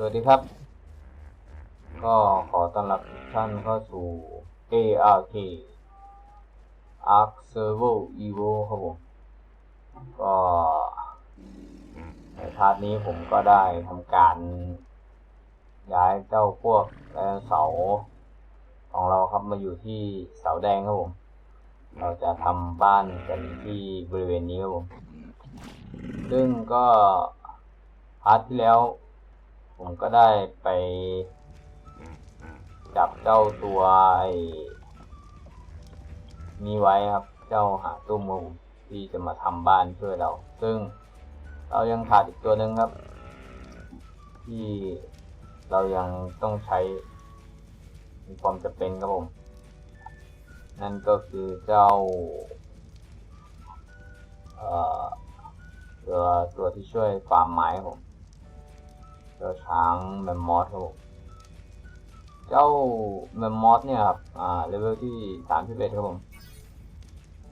สวัสดีครับ ก็ขอต้อนรับทุกท่านเข้าสู่ ARK Ark Server Evo ครับผม ก็ในพาร์ทนี้ผมก็ได้ทำการ ย้ายเจ้าพวกเสาของเราครับมาอยู่ที่เสาแดงครับผม เราจะทำบ้านกันที่บริเวณนี้ครับผม ซึ่งก็พาร์ทที่แล้ว ผมก็ได้ไปจับเจ้าตัวไอ้นี่ไว้ครับ เจ้าหาตุ้มครับผมที่จะมาทำบ้านช่วยเรา ซึ่งเรายังขาดอีกตัวหนึ่งครับ ที่เรายังต้องใช้ มีความจะเป็นครับผม นั่นก็คือเจ้าเอ่อตัวตัวที่ช่วยฟาร์มไม้ผม เจ้าช้างแมมมอสครับผมเจ้าแมมมอสเนี่ยครับ อ่าเลเวลที่สามสิบเอ็ดครับผม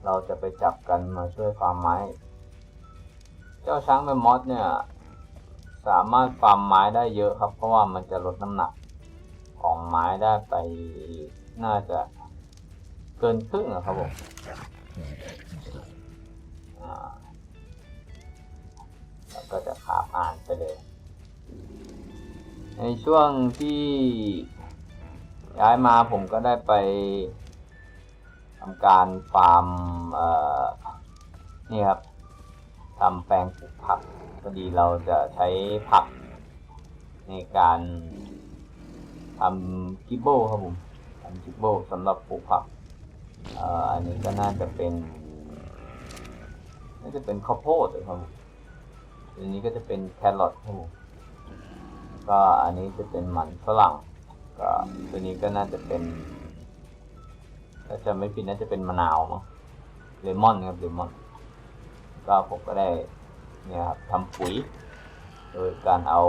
เราจะไปจับกันมาช่วยฟาร์มไม้ เจ้าช้างแมมมอสเนี่ย สามารถฟาร์มไม้ได้เยอะครับ เพราะว่ามันจะลดน้ำหนักของไม้ได้ไปน่าจะเกินครึ่งอะครับผมแล้วก็จะขาบอ่านไปเลย ในช่วงที่ย้ายมาผมก็ได้ไปทำการฟาร์มนี่ครับทำแปลงปลูกผักพอดีเราจะใช้ผักในการทำกิบโบครับผมทำกิบโบสำหรับปลูกผักอ,อันนี้ก็น่าจะเป็นน่าจะเป็นข้าวโพดนะครับผมอันนี้ก็จะเป็นแครอทครับผม ก็อันนี้จะเป็นมันฝรั่ง ก็ตัวนี้ก็น่าจะเป็นถ้าจะไม่ผิดน่าจะเป็นมะนาวมั้งเลมอนครับเลมอน ก็ผมก็ได้เนี่ยครับทำปุ๋ย โดยการเอา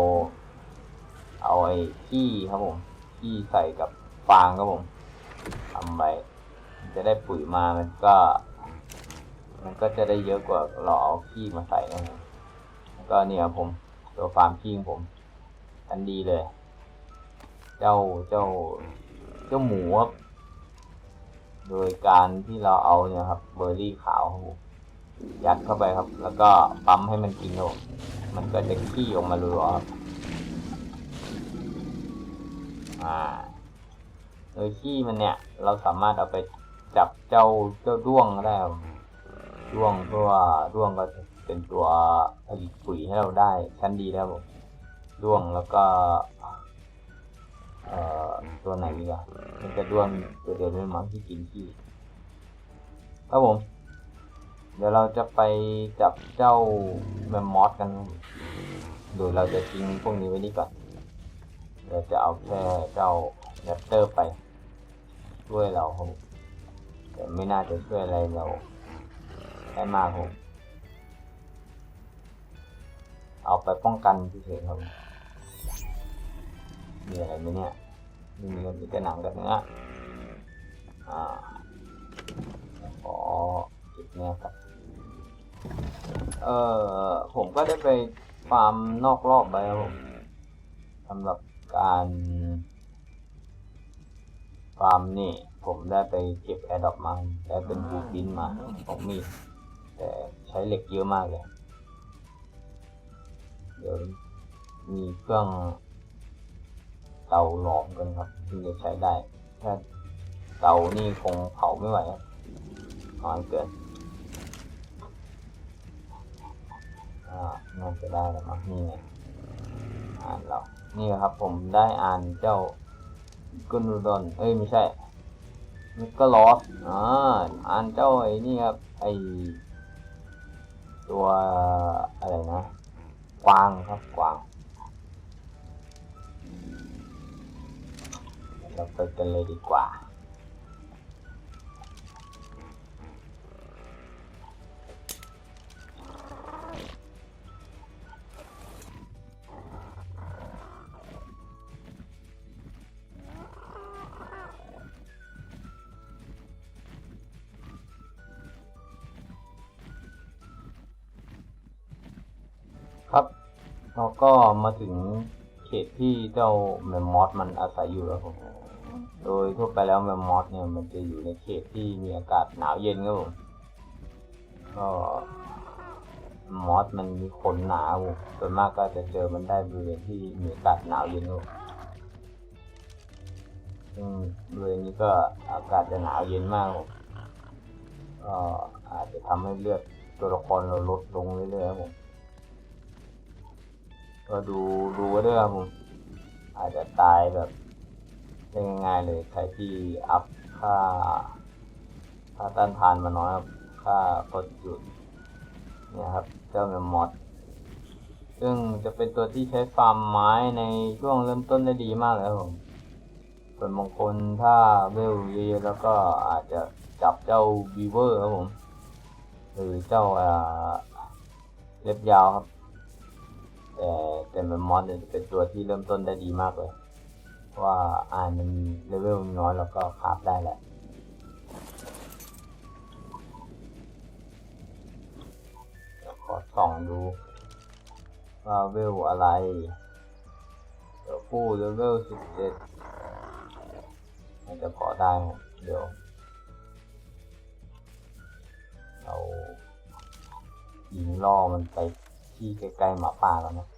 เอาไอ้ขี้ครับผมขี้ใส่กับฟางครับผมทำไปจะได้ปุ๋ยมามันก็ มันก็จะได้เยอะกว่าเราเอาขี้มาใส่นะครับก็เนี่ยครับผมตัวฟาร์มคิงผม อันดีเลย เจ้าเจ้าเจ้าหมูครับ โดยการที่เราเอาเนี่ยครับ เบอร์รี่ขาวครับยัดเข้าไปครับ แล้วก็ปั๊มให้มันกินครับมันก็จะขี้ออกมารัวครับอ่าโดยขี้มันเนี่ย เราสามารถเอาไปจับเจ้าเจ้าด้วงก็ได้ครับด้วงเพราะว่าด้วงก็เป็นตัวผลิตปุ๋ยให้เราได้ชั้นดีแล้วผม ด้วงแล้วก็เอ่อตัวไหนดีอะมันจะด้วงตัวเดียวเป็นมั้งที่กินขี้ครับผม เดี๋ยวเราจะไปจับเจ้าแมมมอสกัน โดยเราจะทิ้งพวกนี้ไว้นี่ก่อนเราจะเอาแค่เจ้าแรปเตอร์ไป ช่วยเราครับผมแต่ไม่น่าจะช่วยอะไรเราได้มากครับผมเอาไปป้องกันเฉยๆครับ มีอะไรไหมเนี่ยมีมีมีแต่หนังกับเนื้ออ่าขอจิบเนี่ยครับเอ่อผมก็ได้ไปฟาร์มนอกรอบไปครับผมสำหรับการฟาร์มนี่ ผมได้ไปเก็บแอร์ดอปมาได้เป็นบูบินมาของมีดแต่ใช้เหล็กเยอะมากเลย เดี๋ยวมีเครื่อง เตาหลอมกันครับที่จะใช้ได้ ถ้าเตานี่คงเผาไม่ไหวครับนอนเกินอ่าน่าจะได้แล้วมั้งนี่ไงอ่านเรานี่ครับผมได้อ่านเจ้ากุนูดอนเอ้ยไม่ใช่มิกลอสอ่าอ่านเจ้าไอ้นี่ครับไอตัวอะไรนะกวางครับกวาง เราไปกันเลยดีกว่า ครับ เราก็มาถึงเขตที่เจ้าแมมมอสมันอาศัยอยู่ครับผม โดยทั่วไปแล้วแมมมอสเนี่ยมันจะอยู่ในเขตที่มีอากาศหนาวเย็นครับผมก็มอสมันมีขนหนาครับผมส่วนมากก็จะเจอมันได้บริเวณที่มีอากาศหนาวเย็นครับผมซึ่งบริเวณนี้ก็อากาศจะหนาวเย็นมากครับผมก็อาจจะทำให้เลือดตัวละครเราลดลงเรื่อยๆครับผมก็ดูดูไว้ด้วยครับผมอาจจะตายแบบ ได้ง่ายเลยใครที่อัพค่า ค่าต้านทานมาน้อยครับค่าพอจุดเนี่ยครับเจ้าแมมมอสซึ่งจะเป็นตัวที่ใช้ฟาร์มไม้ในช่วงเริ่มต้นได้ดีมากเลยครับผมส่วนบางคนถ้าเวลเรียแล้วก็อาจจะจับเจ้าบีเวอร์ครับผม หรือเจ้าเล็บยาวครับ แต่แต่แมมมอสเนี่ยจะเป็นตัวที่เริ่มต้นได้ดีมากเลย ว่าอ่านมันเลเวลน้อยแล้วก็คาบได้แหละขอส่องดูว่าเวลอะไรตัวผู้เลเวลสิบเจ็ดมันจะขอได้เดี๋ยว เรายิงล่อมันไปที่ใกล้ๆหมาป่าแล้วนะ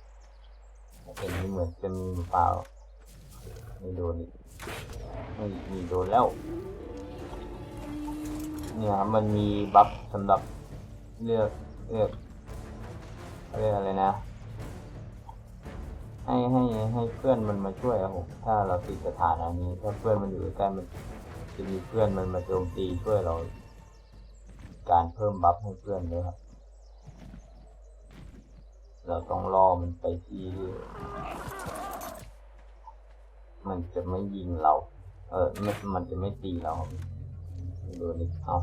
เห็นนี่เหมือนจะมีหมาป่า ไม่โดนอีกไม่มีโดนแล้ว เนี่ยมันมีบัฟสำหรับเลือกเลือกเรียกอะไรนะ ให้ให้ให้เพื่อนมันมาช่วยครับผมถ้าเราติดสถานะนี้ ถ้าเพื่อนมันอยู่ใกล้มันจะมีเพื่อนมันมาโจมตีช่วยเรา การเพิ่มบัฟให้เพื่อนด้วยครับเราต้องล่อมันไปที่ มันจะไม่ยิงเรา เออไม่มันจะไม่ตีเราดูนี่เอา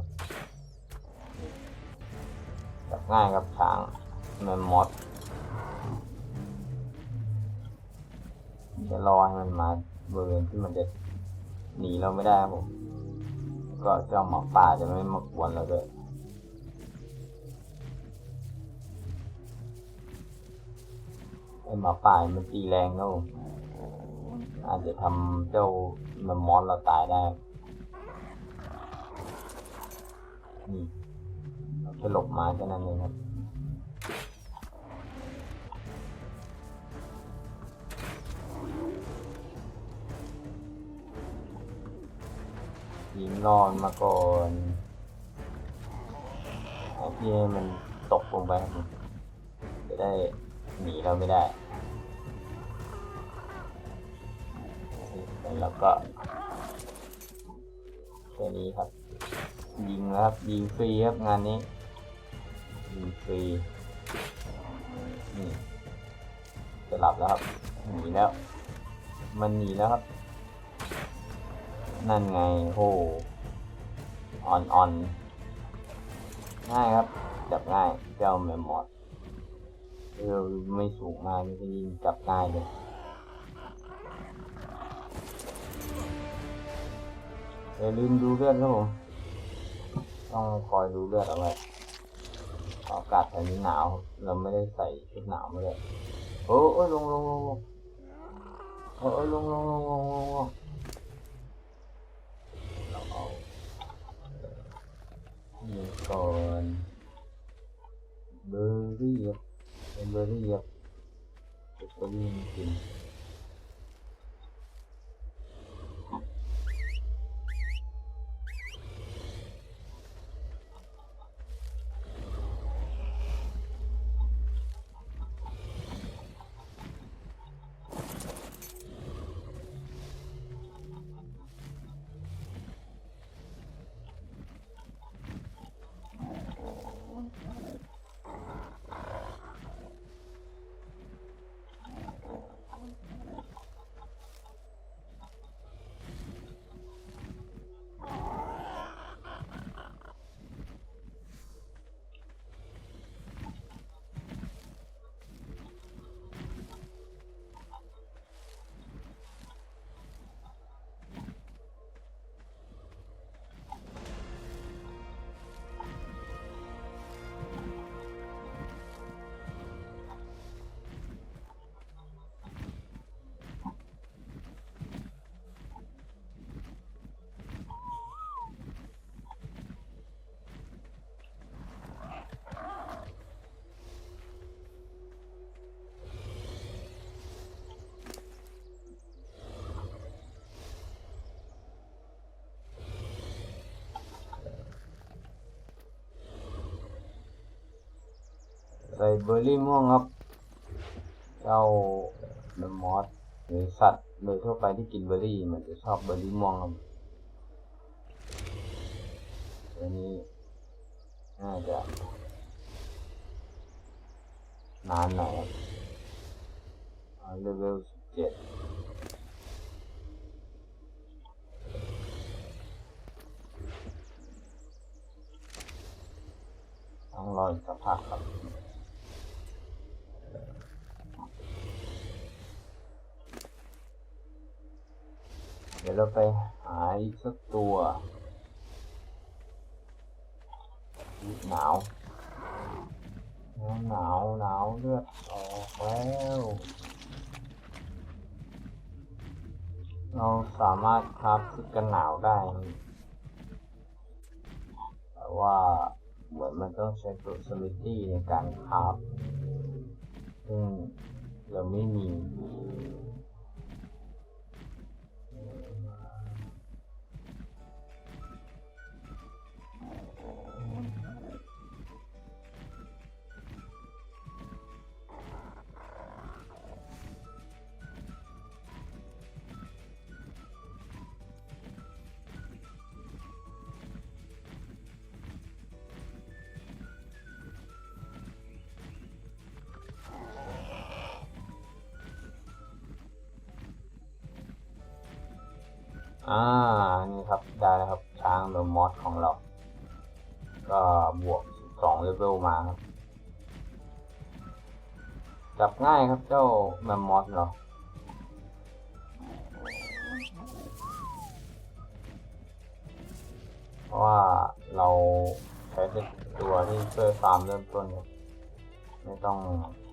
จับง่ายครับช้างแมมมอสจะรอให้มันมาบริเวณที่มันจะหนีเราไม่ได้ครับผม ก็เจ้าหมาป่าจะไม่มากวนเราด้วยไอหมาป่ามันตีแรงแล้ว อาจจะทำเจ้าแมมมอสเราตายได้ นี่เราแค่หลบมาแค่นั้นเองครับยิงนอนมาก่อนไอ้ที่มันตกลงไปจะได้หนีเราไม่ได้ แล้วก็แค่นี้ครับ ยิงนะครับ ยิงฟรีครับงานนี้ ยิงฟรีนี่จะหลับแล้วครับ หนีแล้ว มันหนีแล้วครับ นั่นไงโหอ่อนอ่อนง่ายครับ จับง่าย เจ้าแมมมอสเออไม่สูงมากนี่ก็ยิงจับง่ายเลย อย่าลืมดูเลือดครับผมต้องคอยดูเลือดเอาไว้อากาศแถวนี้หนาว เราไม่ได้ใส่ชุดหนาวมาเลยโอ้ยลงลงลงลงโอ้ยลงลงลงลงลงลงเราเอานี่ก่อนเบอร์รี่เบอร์รี่ครับเบอร์รี่จริน ใส่เบอร์รี่ม่วงครับ เจ้าเดมอสหรือสัตว์โดยทั่วไปที่กินเบอร์รี่มันจะชอบเบอร์รี่ม่วงครับอันนี้น่าจะนานหน่อยครับเอาเลเวลสิบเจ็ดต้องรออีกสักพักครับ เราไปหาอีกสักตัวหนาวหนาวหนาวเลือดออกแล้วเราสามารถคราฟชุดกันหนาวได้ แต่ว่าเหมือนมันต้องใช้ตัวสมิตี้ในการคราฟซึ่งเราไม่มี อ่า นี่ครับ ได้แล้วครับ ช้างเดอะมอสของเรา ก็บวกสองเลเวลมาครับ จับง่ายครับเจ้าแมมมอสเราเพราะว่าเราใช้เป็นตัวที่ช่วยฟาร์มเริ่มต้นครับไม่ต้อง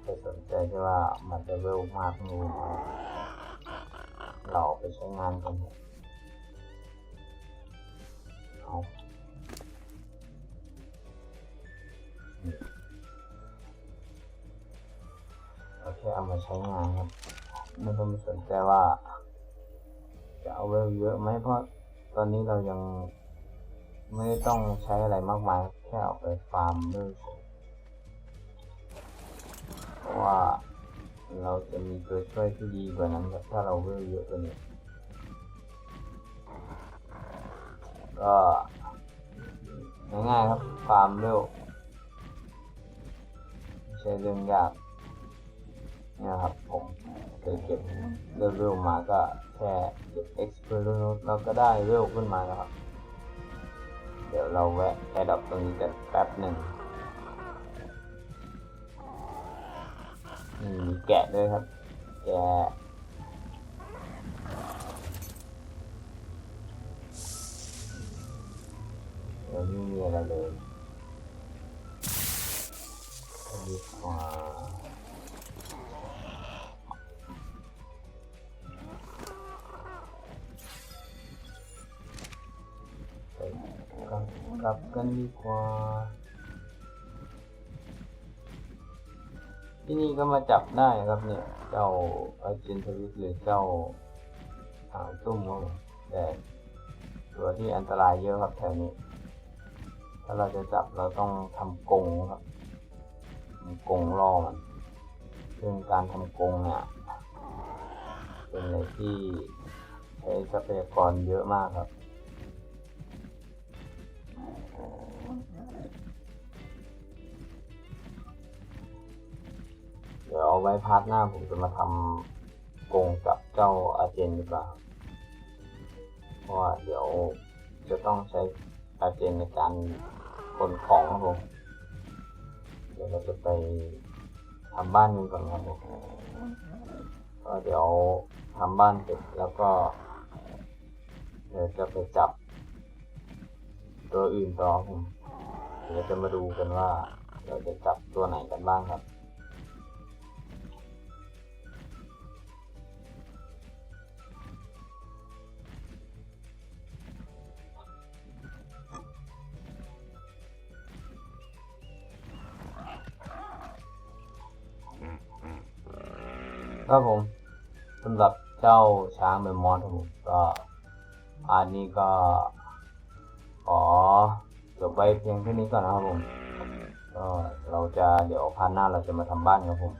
ไปสนใจที่ว่ามันจะเวลมากนูนเราไปใช้งานกันครับ เอาเราแค่เอามาใช้งานครับ ไม่ต้องสนใจว่า จะเอาเวลเยอะไหมเพราะตอนนี้เรายังไม่ต้องใช้อะไรมากมาย แค่เอาไปฟาร์มด้วยเพราะว่าเราจะมีตัวช่วยที่ดีกว่านั้นถ้าเราเวลเยอะกว่านี้ ก็ง่ายๆครับฟาร์มเร็วไม่ใช่เรื่องยากเนี่ยครับผมเคยเก็บเร็วๆมาก็แค่เก็บ experience แล้วก็ได้เร็วขึ้นมาแล้วครับ เดี๋ยวเราแวะแอดดับตรงนี้กันแป๊บหนึ่งมีแกะด้วยครับ แกะ เดี๋ยวไม่มีอะไรเลยดีกว่าไปกลับกลับกันดีกว่า ที่นี่ก็มาจับได้ครับเนี่ย เจ้าอาจินทวิทหรือเจ้าหางตุ้มครับผมแต่ตัวที่อันตรายเยอะครับแถวนี้ ถ้าเราจะจับเราต้องทำกรงครับทำกรงล่อมันซึ่งการทำกรงเนี่ยเป็นอะไรที่ใช้ทรัพยากรเยอะมากครับเดี๋ยวเอาไว้พาร์ทหน้าผมจะมาทำกรงกับเจ้าอาเจนดีกว่าเพราะว่าเดี๋ยวจะต้องใช้ อาเจนในการขนของครับผม เดี๋ยวเราจะไปทำบ้านกันก่อนครับผมก็เดี๋ยวทำบ้านเสร็จแล้วก็ เดี๋ยวจะไปจับ ตัวอื่นต่อครับผมเดี๋ยวจะมาดูกันว่า เราจะจับตัวไหนกันบ้างครับ ครับผมสำหรับเจ้าช้างเมมมอสครับผมก็อันนี้ก็ ขอจบไว้เพียงเท่านี้ก่อนนะครับผมก็เราจะเดี๋ยวพาร์ทหน้าเราจะมาทำบ้านครับผม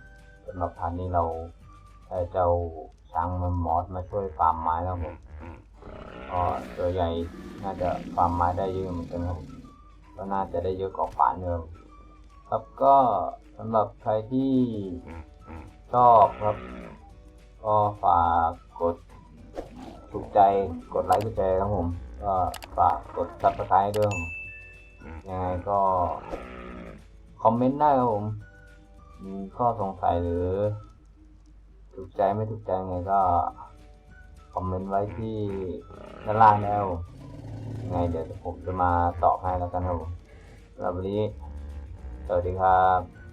สำหรับพาร์ทนี้เราได้เจ้าช้างมันมอสมาช่วยฟาร์มไม้ครับผมก็ตัวใหญ่น่าจะฟาร์มไม้ได้เยอะเหมือนกันครับก็น่าจะได้เยอะกว่าป่านเดิมครับก็สำหรับใครที่ ชอบครับ ก็ฝากกดถูกใจกดไลค์กดแชร์ครับผม ก็ฝากกดซับสไครต์ด้วยครับผมยังไงก็ คอมเมนต์ได้ครับผม มีข้อสงสัยหรือ ถูกใจไม่ถูกใจไงก็ คอมเมนต์ไว้ที่ด้านล่างได้ครับผมยังไงเดี๋ยวผมจะมาตอบให้แล้วกันครับผมสำหรับวันนี้สวัสดีครับ